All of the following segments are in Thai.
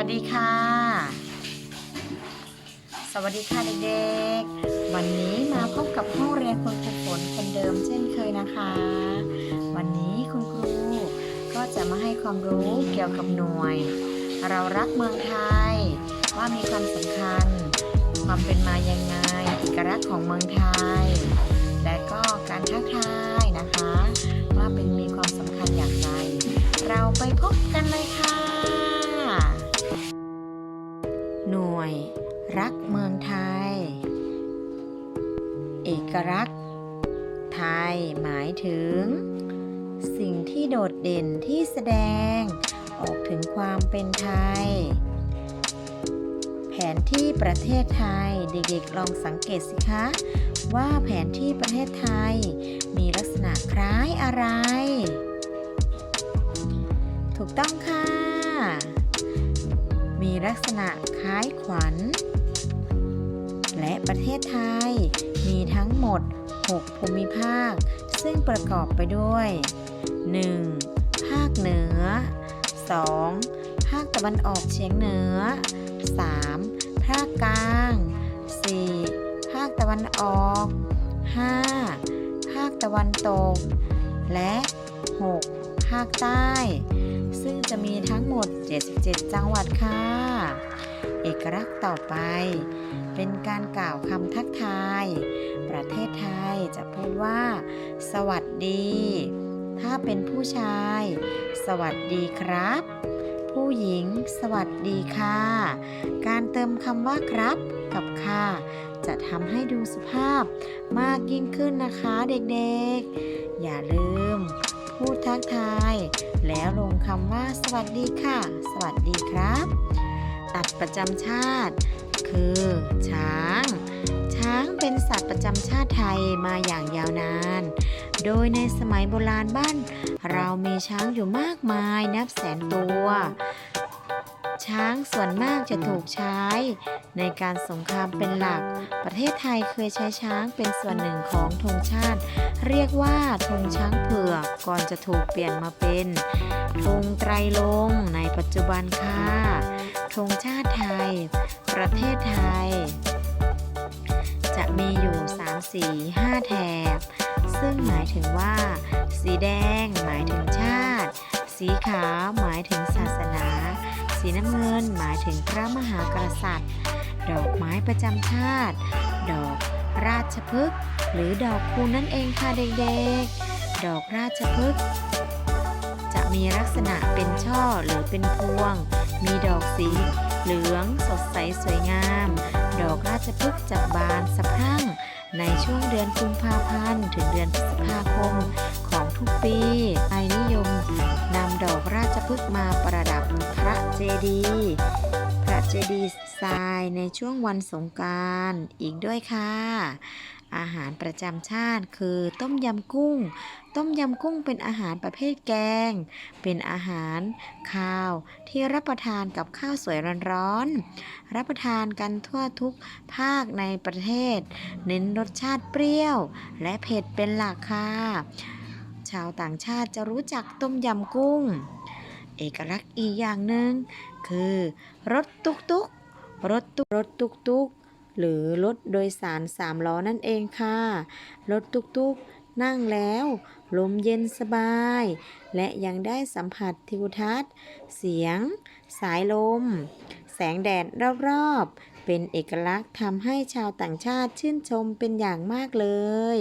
วัสดีค่ะ สวัสดีค่ะเด็กๆ วันนี้มาพบกับห้องเรียนคุณครูฝนคนเดิมเช่นเคยนะคะ วันนี้คุณครูก็จะมาให้ความรู้เกี่ยวกับหน่วย เรารักเมืองไทย ว่ามีความสำคัญ ความเป็นมายังไงเอกลักษณ์ของเมืองไทย และก็การทักทายนะคะ ว่าเป็นมีความสำคัญอย่างไร เราไปพบกันเลยค่ะ รักเมืองไทย เอกลักษณ์ ไทยหมายถึง สิ่งที่โดดเด่นที่แสดง ออกถึงความเป็นไทย แผนที่ประเทศไทยเด็กๆลองสังเกตสิคะ ว่าแผนที่ประเทศไทย มีลักษณะคล้ายอะไร ถูกต้องค่ะมีลักษณะคล้ายขวัญ และประเทศไทย มีทั้งหมด 6 ภูมิภาค ซึ่งประกอบไปด้วย 1. ภาคเหนือ 2. ภาคตะวันออกเฉียงเหนือ 3. ภาคกลาง 4. ภาคตะวันออก 5. ภาคตะวันตก และ 6. ภาคใต้ ซึ่งจะมีทั้งหมด 77 จังหวัดค่ะ อกลักษณ์ต่อไป เป็นการกล่าวคำทักทาย ประเทศไทยจะพูดว่า สวัสดี ถ้าเป็นผู้ชาย สวัสดีครับ ผู้หญิง สวัสดีค่ะ การเติมคำว่าครับ กับค่ะ จะทำให้ดูสุภาพมากยิ่งขึ้นนะคะเด็กๆ อย่าลืมพูดทักทาย แล้วลงคำว่าสวัสดีค่ะ สวัสดีครับ สัตว์ประจำชาติ คือช้าง ช้างเป็นสัตว์ประจำชาติไทยมาอย่างยาวนาน โดยในสมัยโบราณบ้าน เรามีช้างอยู่มากมายนับแสนตัว ช้างส่วนมากจะถูกใช้ ในการสงครามเป็นหลัก ประเทศไทยเคยใช้ช้างเป็นส่วนหนึ่งของธงชาติ เรียกว่าธงช้างเผือกก่อนจะถูกเปลี่ยนมาเป็นธงไตรลงในปัจจุบันค่ะ งชาติไทย ประเทศไทย จะมีอยู่ 3 สี 5 แถบ ซึ่งหมายถึงว่า สีแดงหมายถึงชาติ สีขาวหมายถึงศาสนา สีน้ำเงินหมายถึงพระมหากษัตริย์ ดอกไม้ประจำชาติ ดอกราชพฤกษ์หรือดอกคูนั่นเองค่ะเด็กๆ ดอกราชพฤกษ์จะมีลักษณะเป็นช่อหรือเป็นพวง มีดอกสีเหลืองสดใสสวยงาม ดอกราชพฤกษ์จะบานสะพรั่ง ในช่วงเดือนกุมภาพันธ์ ถึงเดือนพฤษภาคมของทุกปีไอนิยมนำดอกราชพฤกษ์มาประดับพระเจดีย์พระเจดีย์ทรายในช่วงวันสงการอีกด้วยค่ะอาหารประจำชาติคือต้มยำกุ้ง ต้มยำกุ้งเป็นอาหารประเภทแกง เป็นอาหารข้าวที่รับประทานกับข้าวสวยร้อนๆ รับประทานกันทั่วทุกภาคในประเทศ เน้นรสชาติเปรี้ยว และเผ็ดเป็นหลักค่ะ ชาวต่างชาติจะรู้จักต้มยำกุ้ง เอกลักษณ์อีกอย่างหนึ่งคือรถตุกตุกรถตุกรถตุกตุกหรือรถโดยสารสามล้อนั่นเองค่ะ รถตุกตุก นั่งแล้ว ลมเย็นสบาย และยังได้สัมผัสทิวทัศน์ เสียง สายลม แสงแดดรอบๆ เป็นเอกลักษณ์ทำให้ชาวต่างชาติชื่นชมเป็นอย่างมากเลย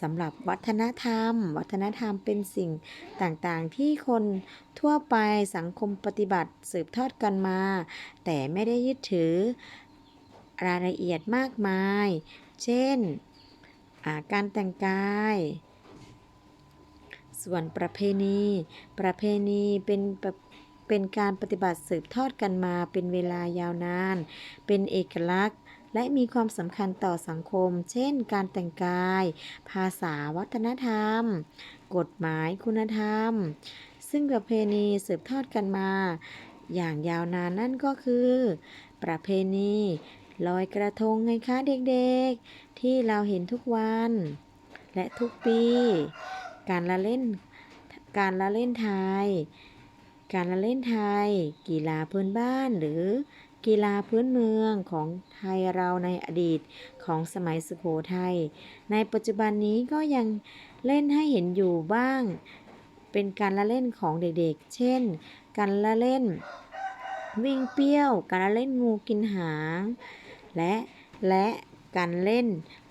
สำหรับวัฒนธรรม วัฒนธรรมเป็นสิ่งต่างๆ ที่คนทั่วไปสังคมปฏิบัติสืบทอดกันมา แต่ไม่ได้ยึดถือรายละเอียดมากมาย เช่น การแต่งกาย ส่วนประเพณี ประเพณีเป็นเป็นการปฏิบัติสืบทอดกันมาเป็นเวลายาวนาน เป็นเอกลักษณ์และมีความสำคัญต่อสังคม เช่น การแต่งกาย ภาษาวัฒนธรรม กฎหมายคุณธรรม ซึ่งประเพณีสืบทอดกันมา อย่างยาวนานนั่นก็คือ ประเพณี ลอยกระทงไงคะเด็กๆ ที่เราเห็นทุกวัน และทุกปี การละเล่น การละเล่นไทย การละเล่นไทย กีฬาพื้นบ้านหรือกีฬาพื้นเมืองของไทยเราในอดีตของสมัยสุโขทัย ในปัจจุบันนี้ก็ยังเล่นให้เห็นอยู่บ้าง เป็นการละเล่นของเด็กๆ เช่น การละเล่น วิ่งเปี้ยว การละเล่นงูกินหาง และและการเล่น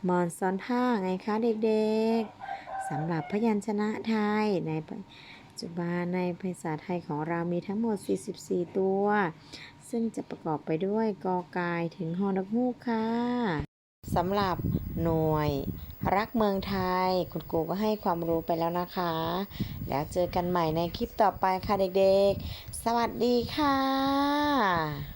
มอนซ้อนผ้าไงคะเด็กๆสำหรับพยัญชนะไทยในปัจจุบันในภาษาไทยของเรามีทั้งหมด 44 ตัว ซึ่งจะประกอบไปด้วยกอไก่ถึงฮอนกฮูกค่ะสำหรับหน่วยรักเมืองไทย คุณครูก็ให้ความรู้ไปแล้วนะคะ แล้วเจอกันใหม่ในคลิปต่อไปค่ะเด็กๆ สวัสดีค่ะ